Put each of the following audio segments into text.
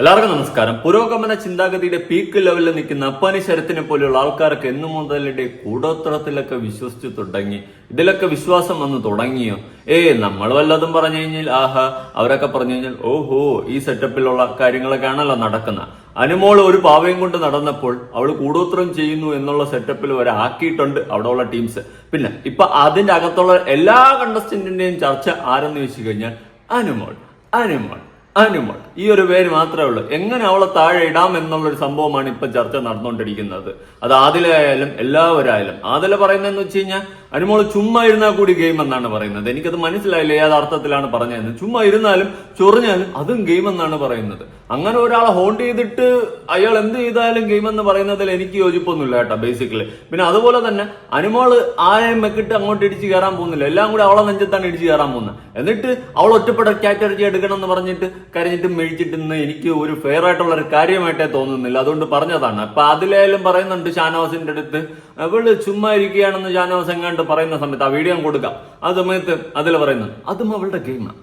എല്ലാവർക്കും നമസ്കാരം. പുരോഗമന ചിന്താഗതിയുടെ പീക്ക് ലെവലിൽ നിൽക്കുന്ന അപ്പാനി ശരത്തിനെ പോലെയുള്ള ആൾക്കാർക്ക് എന്നു മുതലിന്റെ കൂടോത്രത്തിലൊക്കെ വിശ്വസിച്ചു തുടങ്ങി. ഇതിലൊക്കെ വിശ്വാസം വന്ന് തുടങ്ങിയോ? ഏ നമ്മൾ വല്ലതും പറഞ്ഞു കഴിഞ്ഞാൽ ആഹാ അവരൊക്കെ പറഞ്ഞു കഴിഞ്ഞാൽ ഓഹോ ഈ സെറ്റപ്പിലുള്ള കാര്യങ്ങളൊക്കെ ആണല്ലോ നടക്കുന്നത് അനുമോൾ ഒരു പാവയും കൊണ്ട് നടന്നപ്പോൾ അവൾ കൂടോത്രം ചെയ്യുന്നു എന്നുള്ള സെറ്റപ്പിൽ വരെ ആക്കിയിട്ടുണ്ട് അവിടെ ഉള്ള ടീംസ് പിന്നെ ഇപ്പൊ അതിന്റെ അകത്തുള്ള എല്ലാ കണ്ടസ്റ്റന്റിന്റെയും ചർച്ച ആരെന്ന് വെച്ച് കഴിഞ്ഞാൽ അനുമോൾ അനുമോൾ. അനുമോൾ. ഈ ഒരു പേര് മാത്രമേ ഉള്ളൂ. എങ്ങനെ അവളെ താഴെ ഇടാം എന്നുള്ളൊരു സംഭവമാണ് ഇപ്പൊ ചർച്ച നടന്നുകൊണ്ടിരിക്കുന്നത്. അത് ആദിലായാലും എല്ലാവരായാലും. ആദില പറയുന്നതെന്ന് വെച്ച് കഴിഞ്ഞാൽ അനുമോൾ ചുമ്മാ ഇരുന്നാൽ കൂടി ഗെയിം എന്നാണ് പറയുന്നത്. എനിക്കത് മനസ്സിലായില്ല? അർത്ഥത്തിലാണ് പറഞ്ഞത് ചുമ്മാ ഇരുന്നാലും ചൊറിഞ്ഞാലും അതും ഗെയിം എന്നാണ് പറയുന്നത്. അങ്ങനെ ഒരാളെ ഹോണ്ട് ചെയ്തിട്ട് അയാൾ എന്ത് ചെയ്താലും ഗെയിം എന്ന് പറയുന്നതിൽ എനിക്ക് യോജിപ്പൊന്നുമില്ല കേട്ടോ ബേസിക്കലി പിന്നെ അതുപോലെ തന്നെ അനുമോൾ ആരെയും മെക്കിട്ട് അങ്ങോട്ട് ഇടിച്ച് കയറാൻ പോകുന്നില്ല. എല്ലാം കൂടി അവളെ നെഞ്ചത്താണ് ഇടിച്ച് കയറാൻ പോകുന്നത്. എന്നിട്ട് അവൾ ഒറ്റപ്പെട്ട കാറ്റർജി എടുക്കണം എന്ന് പറഞ്ഞിട്ട് കരഞ്ഞിട്ട് കരഞ്ഞിട്ടും മെഴിച്ചിട്ടെന്ന് എനിക്ക് ഒരു ഫെയർ ആയിട്ടുള്ള ഒരു കാര്യമായിട്ടേ തോന്നുന്നില്ല. അതുകൊണ്ട് പറഞ്ഞതാണ്. അപ്പൊ അതിലായാലും പറയുന്നുണ്ട് ഷാനവാസിന്റെ അടുത്ത് അവൾ ചുമ്മാ ഇരിക്കുകയാണെന്ന് ഷാനവാസ് എങ്ങാണ്ട് പറയുന്ന സമയത്ത് ആ വീഡിയോ കൊടുക്കാം. ആ സമയത്ത് അതിൽ പറയുന്നത് അതും അവളുടെ ഗെയിമാണ്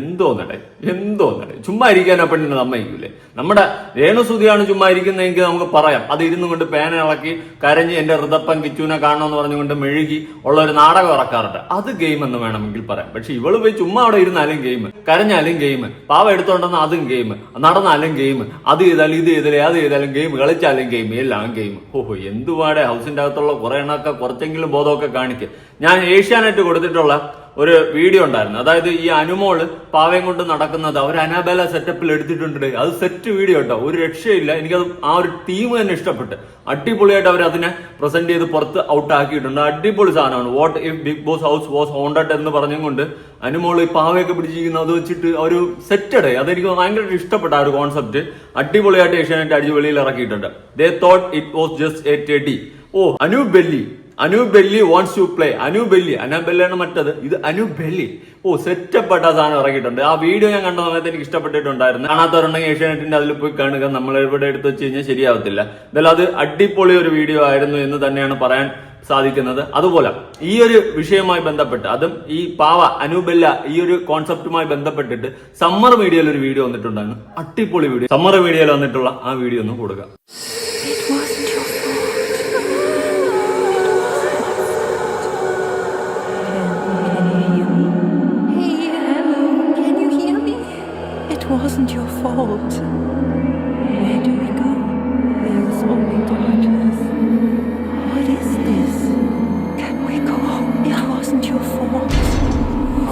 എന്തോ നടേ എന്തോ നടേ. ചുമ്മാ ഇരിക്കാൻ ആ പെണ്ണിന് സമ്മതിക്കൂലേ. നമ്മുടെ രേണുസുതിയാണ് ചുമ്മാ ഇരിക്കുന്നതെങ്കിൽ നമുക്ക് പറയാം. അത് ഇരുന്നു കൊണ്ട് പേന ഇളക്കി കരഞ്ഞ് എന്റെ ഋതപ്പൻ കിച്ചുവിനെ കാണണമെന്ന് പറഞ്ഞുകൊണ്ട് മെഴുകി ഉള്ള ഒരു നാടകം ഇറക്കാറുണ്ട്. അത് ഗെയിം എന്ന് വേണമെങ്കിൽ പറയാം. പക്ഷെ ഇവൾ പോയി ചുമ്മാ അവിടെ ഇരുന്നാലും ഗെയിം കരഞ്ഞാലും ഗെയിം പാവ എടുത്തോണ്ടെന്ന് അതും ഗെയിം നടന്നാലും ഗെയിം അത് ചെയ്താലും ഇത് ചെയ്താലും അത് ചെയ്താലും ഗെയിം കളിച്ചാലും ഗെയിം എല്ലാം ഗെയിം ഓഹോ എന്തുവാടെ? ഹൗസിന്റെ അകത്തുള്ള കുറെ എണ്ണൊക്കെ കുറച്ചെങ്കിലും ബോധമൊക്കെ കാണിക്കുക ഞാൻ ഏഷ്യാനെറ്റ് കൊടുത്തിട്ടുള്ള ഒരു വീഡിയോ ഉണ്ടായിരുന്നു. അതായത് ഈ അനുമോൾ പാവയും കൊണ്ട് നടക്കുന്നത് അവർ അനാബേല സെറ്റപ്പിൽ എടുത്തിട്ടുണ്ട്. അത് സെറ്റ് വീഡിയോ കേട്ടോ ഒരു രക്ഷയില്ല. എനിക്കത് ആ ഒരു ടീം തന്നെ ഇഷ്ടപ്പെട്ട്. അടിപൊളിയായിട്ട് അവർ അതിനെ പ്രസന്റ് ചെയ്ത് പുറത്ത് ഔട്ട് ആക്കിയിട്ടുണ്ട്. അടിപൊളി സാധനമാണ്. What if Bigg Boss house was haunted എന്ന് പറഞ്ഞുകൊണ്ട് അനുമോൾ ഈ പാവയൊക്കെ പിടിച്ചിരിക്കുന്ന അത് വെച്ചിട്ട് ഒരു സെറ്റഡ് അതെനിക്ക് ഭയങ്കര ഇഷ്ടപ്പെട്ട ആ ഒരു കോൺസെപ്റ്റ് അടിപൊളിയായിട്ട് ഏഷ്യാനെറ്റ് അടിച്ച് വെളിയിൽ ഇറക്കിയിട്ടുണ്ട്. They thought it was just a teddy or Annabelle. Annabelle wants to play Annabelle belly അനാബെല്ലാണ് മറ്റത്. ഇത് അനുബെല്ലി ഓ സെറ്റപ്പ് ആയിട്ട് ആ സാധനം ഇറങ്ങിയിട്ടുണ്ട്. ആ വീഡിയോ ഞാൻ കണ്ട സമയത്ത് എനിക്ക് ഇഷ്ടപ്പെട്ടിട്ടുണ്ടായിരുന്നു. കാണാത്തവരുണ്ടെങ്കിൽ ഏഷ്യാനെറ്റിന്റെ അതിൽ പോയി കാണുക. നമ്മൾ ഇവിടെ എടുത്ത് വെച്ച് കഴിഞ്ഞാൽ ശരിയാവത്തില്ല. എന്തായാലും അത് അടിപൊളി ഒരു വീഡിയോ ആയിരുന്നു എന്ന് തന്നെയാണ് പറയാൻ സാധിക്കുന്നത്. അതുപോലെ ഈ ഒരു വിഷയവുമായി ബന്ധപ്പെട്ട് അതും ഈ പാവ അനൂബെല്ല ഈ ഒരു കോൺസെപ്റ്റുമായി ബന്ധപ്പെട്ടിട്ട് സമ്മർ മീഡിയയിൽ ഒരു വീഡിയോ വന്നിട്ടുണ്ടായിരുന്നു. അടിപൊളി വീഡിയോ സമ്മർ മീഡിയയിൽ വന്നിട്ടുള്ള ആ വീഡിയോ ഒന്ന് കൊടുക്കുക wasn't your fault. Where do we go? There is only darkness. What is this? Can we go home? It wasn't your fault.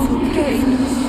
Forgive us.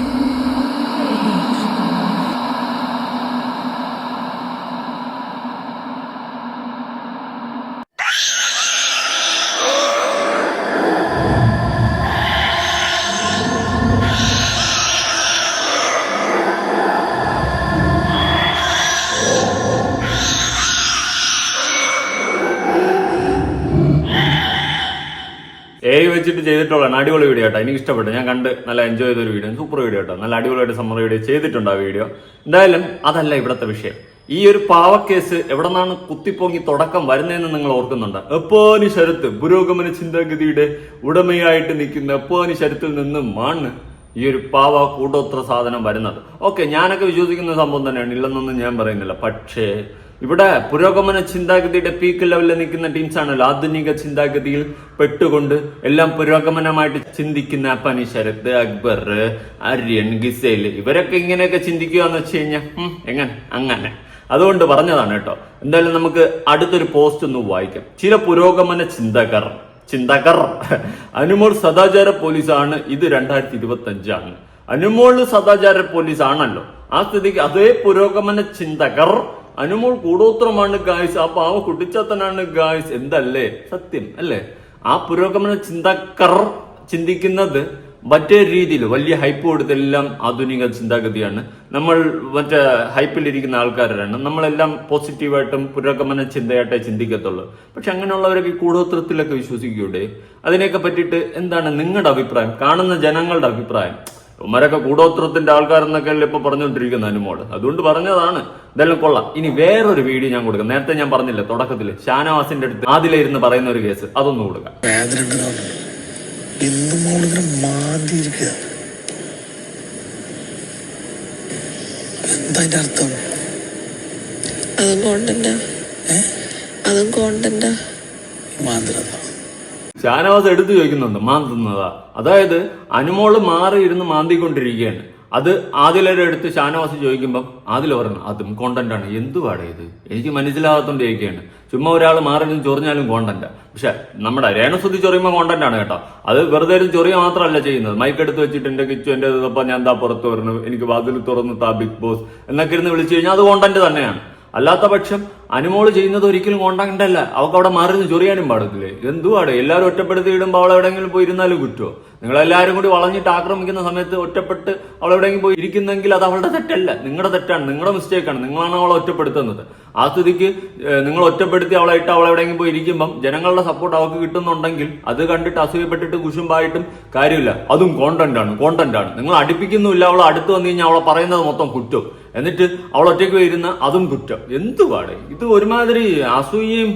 വെച്ചിട്ട് ചെയ്തിട്ടുള്ളതാണ്. അടിപൊളി വീഡിയോ കേട്ടോ. എനിക്ക് ഇഷ്ടപ്പെട്ടു. ഞാൻ കണ്ട് നല്ല എൻജോയ് ചെയ്ത ഒരു വീഡിയോ സൂപ്പർ വീഡിയോ കേട്ടോ. നല്ല അടിപൊളിയായിട്ട് സമ്മർ വീഡിയോ ചെയ്തിട്ടുണ്ട് ആ വീഡിയോ എന്തായാലും അതല്ല ഇവിടുത്തെ വിഷയം. ഈ ഒരു പാവക്കേസ് എവിടെ നിന്നാണ് കുത്തിപ്പൊങ്ങി തുടക്കം വരുന്നതെന്ന് നിങ്ങൾ ഓർക്കുന്നുണ്ട്? എപ്പോനി ശരത്ത് പുരോഗമന ചിന്താഗതിയുടെ ഉടമയായിട്ട് നിൽക്കുന്ന എപ്പോനി ശരത്തിൽ നിന്നും മണ്ണ് ഈ ഒരു പാവ കൂട്ടോത്ര സാധനം വരുന്നത്. ഓക്കെ ഞാനൊക്കെ വിശ്വസിക്കുന്ന സംഭവം തന്നെയാണ്. ഇല്ലെന്നൊന്നും ഞാൻ പറയുന്നില്ല. പക്ഷേ ഇവിടെ പുരോഗമന ചിന്താഗതിയുടെ പീക്ക് ലെവലിൽ നിൽക്കുന്ന ടീംസ് ആണല്ലോ. ആധുനിക ചിന്താഗതിയിൽ പെട്ടുകൊണ്ട് എല്ലാം പുരോഗമനമായിട്ട് ചിന്തിക്കുന്ന പനി ശരത് അക്ബർ ആര്യൻ ഗിസേൽ ഇവരൊക്കെ ഇങ്ങനെയൊക്കെ ചിന്തിക്കുക എന്ന് വെച്ച് കഴിഞ്ഞാൽ എങ്ങനെ? അങ്ങനെ. അതുകൊണ്ട് പറഞ്ഞതാണ് കേട്ടോ. എന്തായാലും നമുക്ക് അടുത്തൊരു പോസ്റ്റ് ഒന്ന് വായിക്കാം. ചില പുരോഗമന ചിന്തകർ ചിന്തകർ. അനുമോൾ സദാചാര പോലീസാണ്. ഇത് രണ്ടായിരത്തി ഇരുപത്തി അഞ്ചാണ് അനുമോൾ സദാചാര പോലീസ് ആണല്ലോ ആ സ്ഥിതിക്ക് അതേ പുരോഗമന ചിന്തകർ അനുമോൾ കൂടോത്രമാണ് ഗായ്സ് ആ പാവ കുട്ടിച്ചാത്തനാണ് ഗായ്സ് എന്തല്ലേ? സത്യം അല്ലേ? ആ പുരോഗമന ചിന്തക്കർ ചിന്തിക്കുന്നത് മറ്റേ രീതിയിൽ വലിയ ഹൈപ്പ് കൊടുത്തെല്ലാം ആധുനിക ചിന്താഗതിയാണ്. നമ്മൾ മറ്റേ ഹൈപ്പിലിരിക്കുന്ന ആൾക്കാരാണ്. നമ്മളെല്ലാം പോസിറ്റീവായിട്ടും പുരോഗമന ചിന്തയായിട്ടേ ചിന്തിക്കത്തുള്ളൂ. പക്ഷെ അങ്ങനെയുള്ളവരൊക്കെ കൂടോത്രത്തിലൊക്കെ വിശ്വസിക്കൂടെ? അതിനെയൊക്കെ പറ്റിയിട്ട് എന്താണ് നിങ്ങളുടെ അഭിപ്രായം? കാണുന്ന ജനങ്ങളുടെ അഭിപ്രായം. ഉമ്മരൊക്കെ കൂടോത്രത്തിന്റെ ആൾക്കാരെന്നൊക്കെയല്ലേ ഇപ്പൊ പറഞ്ഞുകൊണ്ടിരിക്കുന്ന അനുമോൾ? അതുകൊണ്ട് പറഞ്ഞതാണ്. ഇതെല്ലാം കൊള്ളാം. ഇനി വേറൊരു വീഡിയോ ഞാൻ കൊടുക്കാം. നേരത്തെ ഞാൻ പറഞ്ഞില്ല തുടക്കത്തിൽ ഷാനവാസിന്റെ അടുത്ത് ആദിലായിരുന്നു പറയുന്ന ഒരു കേസ്. അതൊന്നും കൊടുക്കാം. അതും കോണ്ടന്റാ അതും കോണ്ടന്റാ മാന്ത്രത ഷാനവാസ് എടുത്തു ചോദിക്കുന്നുണ്ട് മാന്തുന്നതാ അതായത് അനുമോൾ മാറി ഇരുന്ന് മാന്തിക്കൊണ്ടിരിക്കുകയാണ്. അത് ആദിലയുടെ അടുത്ത് ഷാനവാസ് ചോദിക്കുമ്പോൾ ആദിൽ പറഞ്ഞു അതും കോണ്ടന്റ് ആണ്. എന്തുവാടേ ഇത്? എനിക്ക് മനസ്സിലാകാത്തോണ്ട് ചോദിക്കുകയാണ്. ചുമ്മാ ഒരാൾ മാറി നിന്ന് ചൊറിഞ്ഞാലും കോണ്ടന്റ് പക്ഷെ നമ്മുടെ രേണസുദ്ധി ചൊറിയുമ്പോൾ കോണ്ടന്റ് ആണ് കേട്ടോ. അത് വെറുതെ ഒരു ചൊറിയ മാത്രമല്ല ചെയ്യുന്നത്. മൈക്ക് എടുത്ത് വെച്ചിട്ട് എന്റെ കിച്ചു എന്റെ ഞാൻ എന്താ പുറത്ത് വരണം. എനിക്ക് വാതിൽ തുറന്നു താ ബിഗ് ബോസ്. എന്നൊക്കെ ഇരുന്ന് വിളിച്ചു കഴിഞ്ഞാൽ അത് കോണ്ടന്റ് തന്നെയാണ്. അല്ലാത്ത പക്ഷം അനുമോൾ ചെയ്യുന്നത് ഒരിക്കലും കോണ്ടാക്ട് അല്ല അവൾക്ക് അവിടെ മാറി നിന്ന് ചൊറിയാനും പാടത്തില്ലേ? എന്തുവാടെ എല്ലാവരും ഒറ്റപ്പെടുത്തി ഇടുമ്പോൾ അവൾ എവിടെയെങ്കിലും പോയി ഇരുന്നാലും കുറ്റോ? നിങ്ങൾ എല്ലാവരും കൂടി വളഞ്ഞിട്ട് ആക്രമിക്കുന്ന സമയത്ത് ഒറ്റപ്പെട്ട് അവൾ എവിടെയെങ്കിലും പോയി ഇരിക്കുന്നെങ്കിൽ അത് അവളുടെ തെറ്റല്ല. നിങ്ങളുടെ തെറ്റാണ്. നിങ്ങളുടെ മിസ്റ്റേക്കാണ് നിങ്ങളാണ് അവളെ ഒറ്റപ്പെടുത്തുന്നത്. ആ സ്ഥിതിക്ക് നിങ്ങൾ ഒറ്റപ്പെടുത്തി അവളെ ഇട്ട് അവളെ എവിടെയെങ്കിലും പോയി ഇരിക്കുമ്പം ജനങ്ങളുടെ സപ്പോർട്ട് അവൾക്ക് കിട്ടുന്നുണ്ടെങ്കിൽ അത് കണ്ടിട്ട് അസൂയപ്പെട്ടിട്ട് കുശുമ്പായിട്ടും കാര്യമില്ല. അതും കോണ്ടന്റ് ആണ്. കോണ്ടന്റ് ആണ്. നിങ്ങൾ അടുപ്പിക്കുന്നുമില്ല. അവളെ അടുത്ത് വന്നു കഴിഞ്ഞാൽ അവളെ പറയുന്നത് മൊത്തം കുറ്റം. എന്നിട്ട് അവൾ ഒറ്റയ്ക്ക് വരുന്ന അതും കുറ്റം. എന്തുപാട് ഇത് ഒരുമാതിരി അസൂയയും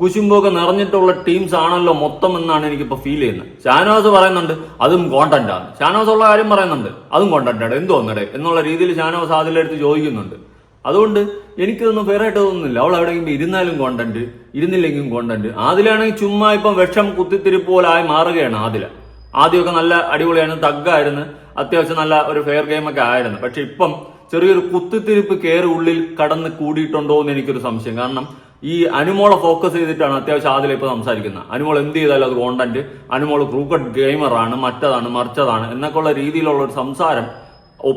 കുശുമ്പൊക്കെ നിറഞ്ഞിട്ടുള്ള ടീംസ് ആണല്ലോ മൊത്തം എന്നാണ് എനിക്കിപ്പോ ഫീൽ ചെയ്യുന്നത്. ഷാനവാസ് പറയുന്നുണ്ട് അതും കോണ്ടന്റ് ആണ്. ഷാനവാസ് ഉള്ള കാര്യം പറയുന്നുണ്ട് അതും കോണ്ടന്റ് ആണ്. എന്ത് വന്നടേ എന്നുള്ള രീതിയിൽ ഷാനവാസ് അതിലെടുത്ത് ചോദിക്കുന്നുണ്ട്. അതുകൊണ്ട് എനിക്കിതൊന്നും ഫെയർ ആയിട്ട് തോന്നുന്നില്ല. അവൾ എവിടെയെങ്കിലും ഇരുന്നാലും കോണ്ടന്റ് ഇരുന്നില്ലെങ്കിലും കോണ്ടന്റ് ആദിലാണെങ്കിൽ ചുമ്മാ ഇപ്പം വിഷം കുത്തിത്തിരിപ്പ് പോലായി മാറുകയാണ് ആദില. ആദ്യമൊക്കെ നല്ല അടിപൊളിയാണ് തഗ്ഗായിരുന്നു അത്യാവശ്യം നല്ല ഒരു ഫെയർ ഗെയിം ഒക്കെ ആയിരുന്നു. പക്ഷെ ഇപ്പം ചെറിയൊരു കുത്തിത്തിരിപ്പ് കയറി ഉള്ളിൽ കടന്ന് കൂടിയിട്ടുണ്ടോ എന്ന് എനിക്കൊരു സംശയം. കാരണം ഈ അനുമോളെ ഫോക്കസ് ചെയ്തിട്ടാണ് അത്യാവശ്യം ആദ്യം ഇപ്പൊ സംസാരിക്കുന്നത്. അനുമോൾ എന്ത് ചെയ്താലും അത് കോണ്ടന്റ് അനുമോൾ ക്രൂക്കറ്റ് ഗെയിമറാണ് മറ്റതാണ് മറിച്ചതാണ് എന്നൊക്കെ ഉള്ള രീതിയിലുള്ള ഒരു സംസാരം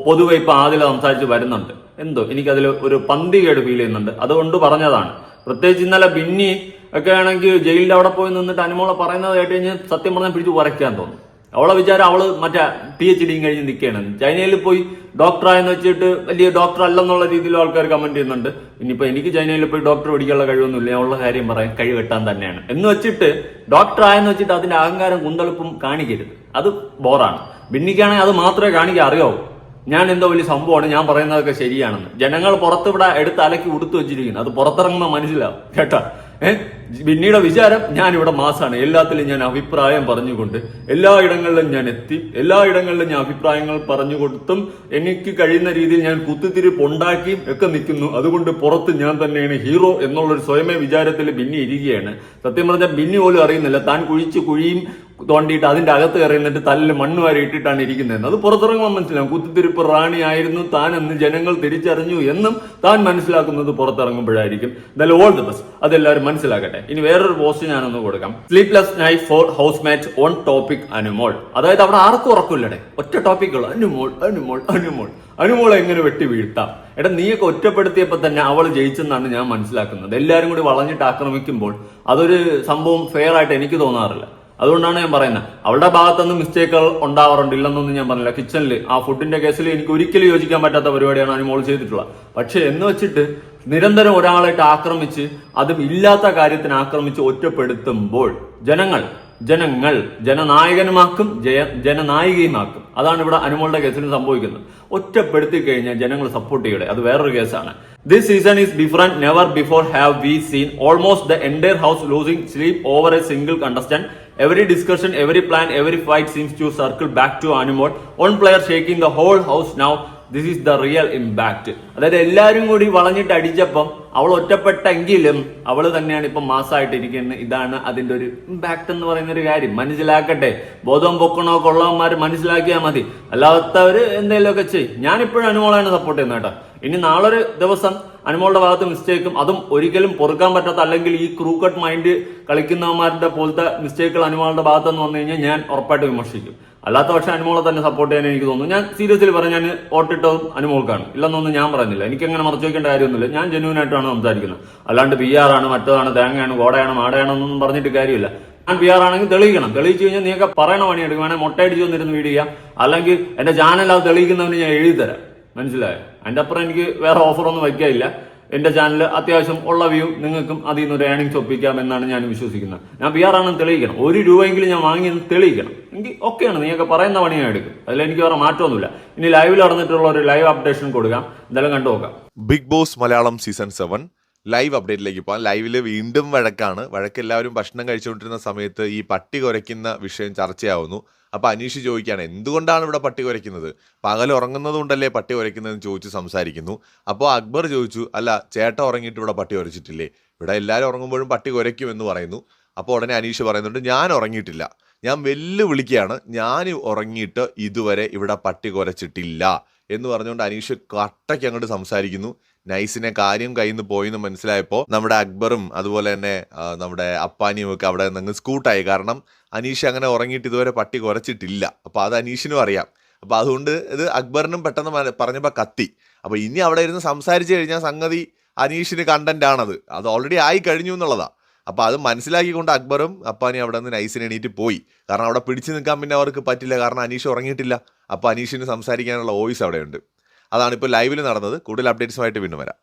പൊതുവെ ഇപ്പൊ ആദ്യം സംസാരിച്ച് വരുന്നുണ്ട്. എന്തോ എനിക്കതിൽ ഒരു പന്തികേട് ഫീൽ ചെയ്യുന്നുണ്ട്. അതുകൊണ്ട് പറഞ്ഞതാണ്. പ്രത്യേകിച്ച് ഇന്നലെ ബിന്നി ഒക്കെ ആണെങ്കിൽ ജയിലിൽ അവിടെ പോയി നിന്നിട്ട് അനുമോളെ പറയുന്നത് കേട്ട് കഴിഞ്ഞാൽ സത്യം പറഞ്ഞാൽ പിടിച്ച് കുറയ്ക്കാൻ തോന്നും. അവളെ വിചാരം അവൾ മറ്റേ പി എച്ച് ഡിയും കഴിഞ്ഞ് നിൽക്കുകയാണ് ചൈനയിൽ പോയി ഡോക്ടറായെന്ന് വെച്ചിട്ട് വലിയ ഡോക്ടർ അല്ലെന്നുള്ള രീതിയിൽ ആൾക്കാർ കമന്റ് ചെയ്യുന്നുണ്ട്. ഇനിയിപ്പോ എനിക്ക് ചൈനയിൽ പോയി ഡോക്ടർ പഠിക്കാനുള്ള കഴിവൊന്നുമില്ല. ഉള്ള കാര്യം പറയാൻ കഴിവെട്ടാൻ തന്നെയാണ്. എന്ന് വെച്ചിട്ട് ഡോക്ടർ ആയെന്ന് വെച്ചിട്ട് അതിന്റെ അഹങ്കാരം കുന്തളിപ്പും കാണിക്കരുത്. അത് ബോറാണ്. ഭിന്നിക്കാണെങ്കിൽ അത് മാത്രമേ കാണിക്കാൻ അറിയാവൂ. ഞാൻ എന്തോ വലിയ സംഭവമാണ്. ഞാൻ പറയുന്നതൊക്കെ ശരിയാണെന്ന്. ജനങ്ങൾ പുറത്തുവിടെ എടുത്ത് അലക്കി ഉടുത്തു വെച്ചിരിക്കുന്നു. അത് പുറത്തിറങ്ങുന്ന മനസ്സിലാവും. കേട്ടാ? പിന്നീട് വിചാരം ഞാൻ ഇവിടെ മാസാണ്. എല്ലാത്തിലും ഞാൻ അഭിപ്രായം പറഞ്ഞുകൊണ്ട് എല്ലാ ഇടങ്ങളിലും ഞാൻ എത്തി എല്ലാ ഇടങ്ങളിലും ഞാൻ അഭിപ്രായങ്ങൾ പറഞ്ഞു കൊടുത്തും എനിക്ക് കഴിയുന്ന രീതിയിൽ ഞാൻ കുത്തിത്തിരിപ്പ് ഉണ്ടാക്കിയും ഒക്കെ നിൽക്കുന്നു. അതുകൊണ്ട് പുറത്ത് ഞാൻ തന്നെയാണ് ഹീറോ എന്നുള്ളൊരു സ്വയമേ വിചാരത്തിൽ ബിന്നി ഇരിക്കുകയാണ്. സത്യം പറഞ്ഞാൽ ബിന്നി പോലും അറിയുന്നില്ല. താൻ കുഴിച്ച് കുഴിയും തോണ്ടിയിട്ട് അതിന്റെ അകത്ത് കയറി എന്നിട്ട് തല്ലിൽ മണ്ണ് വാരി ഇട്ടിട്ടാണ് ഇരിക്കുന്നതെന്ന് അത് പുറത്തിറങ്ങുമ്പോൾ മനസ്സിലാവും. കുത്തിത്തിരിപ്പ് റാണിയായിരുന്നു. താൻ എന്ന് ജനങ്ങൾ തിരിച്ചറിഞ്ഞു എന്നും താൻ മനസ്സിലാക്കുന്നത് പുറത്തിറങ്ങുമ്പോഴായിരിക്കും. ദ ഓൾ ദ ബസ് അതെല്ലാവരും മനസ്സിലാക്കട്ടെ. ഇനി വേറൊരു പോസ്റ്റ് ഞാനൊന്ന് കൊടുക്കാം. Sleepless night for housemate on topic Anumol അതായത് അവിടെ ആർക്കും ഉറക്കില്ലടെ. ഒറ്റ ടോപ്പിക്കുള്ള അനുമോൾ അനുമോൾ അനുമോൾ അനുമോളെ എങ്ങനെ വെട്ടി വീഴ്ത്താം? എടാ നീയൊക്കെ ഒറ്റപ്പെടുത്തിയപ്പോൾ തന്നെ അവൾ ജയിച്ചെന്നാണ് ഞാൻ മനസ്സിലാക്കുന്നത്. എല്ലാവരും കൂടി വളഞ്ഞിട്ട് ആക്രമിക്കുമ്പോൾ അതൊരു സംഭവം ഫെയർ ആയിട്ട് എനിക്ക് തോന്നാറില്ല. അതുകൊണ്ടാണ് ഞാൻ പറയുന്നത്. അവളുടെ ഭാഗത്തുനിന്ന് മിസ്റ്റേക്കുകൾ ഉണ്ടാവാറുണ്ട് ഇല്ലെന്നൊന്നും ഞാൻ പറഞ്ഞില്ല. കിച്ചണിൽ ആ ഫുഡിന്റെ കേസിൽ എനിക്ക് ഒരിക്കലും യോജിക്കാൻ പറ്റാത്ത പരിപാടിയാണ് അനുമോൾ ചെയ്തിട്ടുള്ളത്. പക്ഷെ എന്ന് വെച്ചിട്ട് നിരന്തരം ഒരാളായിട്ട് ആക്രമിച്ച് അതും ഇല്ലാത്ത കാര്യത്തിന് ആക്രമിച്ച് ഒറ്റപ്പെടുത്തുമ്പോൾ ജനങ്ങൾ ജനങ്ങൾ ജനനായകനുമാക്കും ജയ ജനനായികയുമാക്കും. അതാണ് ഇവിടെ അനുമോളുടെ കേസിൽ സംഭവിക്കുന്നത്. ഒറ്റപ്പെടുത്തി കഴിഞ്ഞാൽ ജനങ്ങൾ സപ്പോർട്ട് ചെയ്യട്ടെ അത് വേറൊരു കേസാണ് this season is different never before have we seen almost the entire house losing sleep over a single contestant every discussion every plan every fight seems to circle back to Anumol one player shaking the whole house now this is the real impact അതായത് എല്ലാവരും കൂടി വളഞ്ഞിട്ട് അടിച്ചപ്പം അവൾ ഒറ്റപ്പെട്ടെങ്കിലും അവൾ തന്നെയാണ് ഇപ്പം മാസമായിട്ട് ഇരിക്കുന്നത് ഇതാണ് അതിന്റെ ഒരു ഇമ്പാക്ട് എന്ന് പറയുന്ന ഒരു കാര്യം. മനസ്സിലാക്കട്ടെ. ബോധം പൊക്കണോ കൊള്ളവന്മാർ മനസ്സിലാക്കിയാൽ മതി. അല്ലാത്തവർ എന്തെങ്കിലുമൊക്കെ ചെയ്യും ഞാൻ ഇപ്പോഴും അനുമോളാണ് സപ്പോർട്ട് ചെയ്യുന്നത് കേട്ടോ. ഇനി നാളൊരു ദിവസം അനുമോളുടെ ഭാഗത്ത് മിസ്റ്റേക്കും അതും ഒരിക്കലും പൊറുക്കാൻ പറ്റാത്ത അല്ലെങ്കിൽ ഈ ക്രൂക്കട്ട് മൈൻഡ് കളിക്കുന്നവന്മാരുടെ പോലത്തെ മിസ്റ്റേക്കുകൾ അനുമോളുടെ ഭാഗത്ത് എന്ന് വന്നു കഴിഞ്ഞാൽ ഞാൻ ഉറപ്പായിട്ട് വിമർശിക്കും. അല്ലാത്ത പക്ഷേ അനുമോളെ തന്നെ സപ്പോർട്ട് ചെയ്യാൻ എനിക്ക് തോന്നുന്നു. ഞാൻ സീരിയസ്ലി പറഞ്ഞു ഞാൻ ഓട്ടിട്ടതും അനുമോൾക്കാണ്. ഇല്ലെന്നൊന്നും ഞാൻ പറഞ്ഞില്ല എനിക്ക് അങ്ങനെ മറച്ചു വയ്ക്കേണ്ട കാര്യമൊന്നുമില്ല. ഞാൻ ജെന്യൂനായിട്ടാണ് സംസാരിക്കുന്നത്. അല്ലാണ്ട് പി ആർ ആണ് മറ്റതാണ് തേങ്ങയാണ് കോടയാണ് മാടയാണ് എന്നൊന്നും പറഞ്ഞിട്ട് കാര്യമില്ല. ഞാൻ പി ആർ ആണെങ്കിൽ തെളിയിക്കണം. തെളിയിച്ചു കഴിഞ്ഞാൽ നീയൊക്കെ പറയണ പണിയെടുക്കും. വേണേൽ മൊട്ടയടിച്ച് വന്നിരുന്ന് വീഡിയോ ചെയ്യാം. അല്ലെങ്കിൽ എന്റെ ചാനൽ അത് തെളിയിക്കുന്നവന് ഞാൻ എഴുതി തരാം മനസ്സിലായോ? അതിന്റെ അപ്പുറം എനിക്ക് വേറെ ഓഫറൊന്നും വയ്ക്കാനില്ല. എന്റെ ചാനൽ അത്യാവശ്യം ഉള്ള വ്യൂ നിങ്ങൾക്കും അതിൽ നിന്ന് ഒരു ഏണിങ്സ് ഒപ്പിക്കാം എന്നാണ് ഞാൻ വിശ്വസിക്കുന്നത്. ഞാൻ പി ആർ ആണെന്ന് തെളിയിക്കണം. ഒരു രൂപയെങ്കിലും ഞാൻ വാങ്ങിയെന്ന് തെളിയിക്കണം. എനിക്ക് ഓക്കെയാണ് നീയൊക്കെ പറയുന്ന പണി ഞാൻ എടുക്കും. അതിൽ എനിക്ക് വേറെ മാറ്റമൊന്നുമില്ല. ഇനി ലൈവിൽ നടന്നിട്ടുള്ള ഒരു ലൈവ് അപ്ഡേഷൻ കൊടുക്കാം. എന്തായാലും കണ്ടു നോക്കാം. Bigg Boss Malayalam season seven live അപ്ഡേറ്റിലേക്ക് പോകാം. ലൈവിൽ വീണ്ടും വഴക്കാണ്. വഴക്ക് എല്ലാവരും ഭക്ഷണം കഴിച്ചുകൊണ്ടിരുന്ന സമയത്ത് ഈ പട്ടി കുരയ്ക്കുന്ന വിഷയം ചർച്ചയാവുന്നു. അപ്പോൾ അനീഷ് ചോദിക്കുകയാണ് എന്തുകൊണ്ടാണ് ഇവിടെ പട്ടി കുരയ്ക്കുന്നത്? പകൽ ഉറങ്ങുന്നതുകൊണ്ടല്ലേ പട്ടി കുരയ്ക്കുന്നതെന്ന് ചോദിച്ച് സംസാരിക്കുന്നു. അപ്പോൾ അക്ബർ ചോദിച്ചു അല്ല ചേട്ട ഉറങ്ങിയിട്ട് ഇവിടെ പട്ടി കുരച്ചിട്ടില്ലേ? ഇവിടെ എല്ലാവരും ഉറങ്ങുമ്പോഴും പട്ടി കുരയ്ക്കും എന്ന് പറയുന്നു. അപ്പോൾ ഉടനെ അനീഷ് പറയുന്നുണ്ട് ഞാൻ ഉറങ്ങിയിട്ടില്ല. ഞാൻ വെല്ലുവിളിക്കുകയാണ് ഞാൻ ഉറങ്ങിയിട്ട് ഇതുവരെ ഇവിടെ പട്ടി കുരച്ചിട്ടില്ല. എന്ന് പറഞ്ഞുകൊണ്ട് അനീഷ് കട്ടയ്ക്ക് അങ്ങോട്ട് സംസാരിക്കുന്നു. നൈസിനെ കാര്യം കയ്യിൽ നിന്ന് പോയിന്ന് മനസ്സിലായപ്പോൾ നമ്മുടെ അക്ബറും അതുപോലെ തന്നെ നമ്മുടെ അപ്പാനിയും ഒക്കെ അവിടെ നിന്ന് സ്കൂട്ടായി. കാരണം അനീഷ് അങ്ങനെ ഉറങ്ങിയിട്ട് ഇതുവരെ പട്ടി കുറച്ചിട്ടില്ല. അപ്പോൾ അത് അനീഷിനും അറിയാം. അപ്പോൾ അതുകൊണ്ട് ഇത് അക്ബറിനും പെട്ടെന്ന് പറഞ്ഞപ്പോൾ കത്തി. അപ്പോൾ ഇനി അവിടെ ഇരുന്ന് സംസാരിച്ചു കഴിഞ്ഞാൽ സംഗതി അനീഷിന് കണ്ടന്റ് ആണത്. അത് ഓൾറെഡി ആയി കഴിഞ്ഞു എന്നുള്ളതാ. അപ്പോൾ അത് മനസ്സിലാക്കിക്കൊണ്ട് അക്ബറും അപ്പാനി അവിടെ നിന്ന് നൈസിന് എണീറ്റ് പോയി. കാരണം അവിടെ പിടിച്ചു നിൽക്കാൻ പിന്നെ അവർക്ക് പറ്റില്ല. കാരണം അനീഷ് ഉറങ്ങിയിട്ടില്ല. അപ്പോൾ അനീഷിന് സംസാരിക്കാനുള്ള വോയിസ് അവിടെയുണ്ട്. അതാണ് ഇപ്പോൾ ലൈവിൽ നടന്നത്. കൂടുതൽ അപ്ഡേറ്റ്സുമായിട്ട് വീണ്ടും വരാം.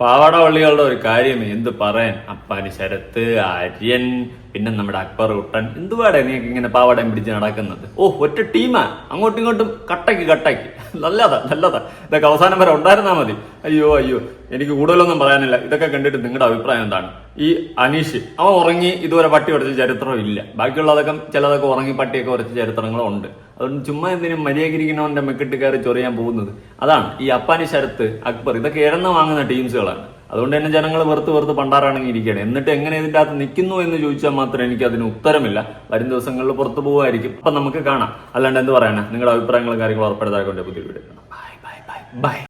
പാവാട പള്ളികളുടെ ഒരു കാര്യം എന്ത് പറയാൻ? അപ്പാനി ശരത്ത് ആര്യൻ പിന്നെ നമ്മുടെ അക്ബർ കുട്ടൻ എന്തുപാടെ നിങ്ങൾക്ക് ഇങ്ങനെ പാവാടയും പിടിച്ച് നടക്കുന്നത്? ഓ ഒറ്റ ടീമാ. അങ്ങോട്ടും ഇങ്ങോട്ടും കട്ടയ്ക്ക് കട്ടയ്ക്ക്. നല്ലതാ നല്ലതാ. ഇതൊക്കെ അവസാനം വരെ ഉണ്ടായിരുന്നാ മതി. അയ്യോ അയ്യോ. എനിക്ക് കൂടുതലൊന്നും പറയാനില്ല. ഇതൊക്കെ കണ്ടിട്ട് നിങ്ങളുടെ അഭിപ്രായം എന്താണ്? ഈ അനീഷ് അവൻ ഉറങ്ങി ഇതുവരെ പട്ടി ഉടച്ച ചരിത്രം ഇല്ല. ബാക്കിയുള്ളതൊക്കെ ചിലതൊക്കെ ഉറങ്ങി പട്ടിയൊക്കെ ചരിത്രങ്ങളും ഉണ്ട്. അതുകൊണ്ട് ചുമ്മാ എന്തിനും മര്യാദയിരിക്കണവന്റെ മെക്കിട്ട് കയറി ചൊറിയാൻ പോകുന്നത്. അതാണ് ഈ അപ്പാനി ശരത്ത് അക്ബർ ഇതൊക്കെ ഇഴന്ന വാങ്ങുന്ന ടീംസുകളാണ്. അതുകൊണ്ട് തന്നെ ജനങ്ങൾ വെറുത്ത് വെറുത്ത് പണ്ടാറാണെങ്കിൽ ഇരിക്കുകയാണ് എന്നിട്ട് എങ്ങനെ ഇതിന്റെ അകത്ത് നിൽക്കുന്നു എന്ന് ചോദിച്ചാൽ മാത്രം എനിക്ക് അതിന് ഉത്തരമില്ല. വരും ദിവസങ്ങളിൽ പുറത്തു പോകുമായിരിക്കും. അപ്പൊ നമുക്ക് കാണാം. അല്ലാണ്ട് എന്ത് പറയണേ നിങ്ങളുടെ അഭിപ്രായങ്ങളും കാര്യങ്ങളും ഉറപ്പെടുത്താൻ പുതിയ video bye bye bye bye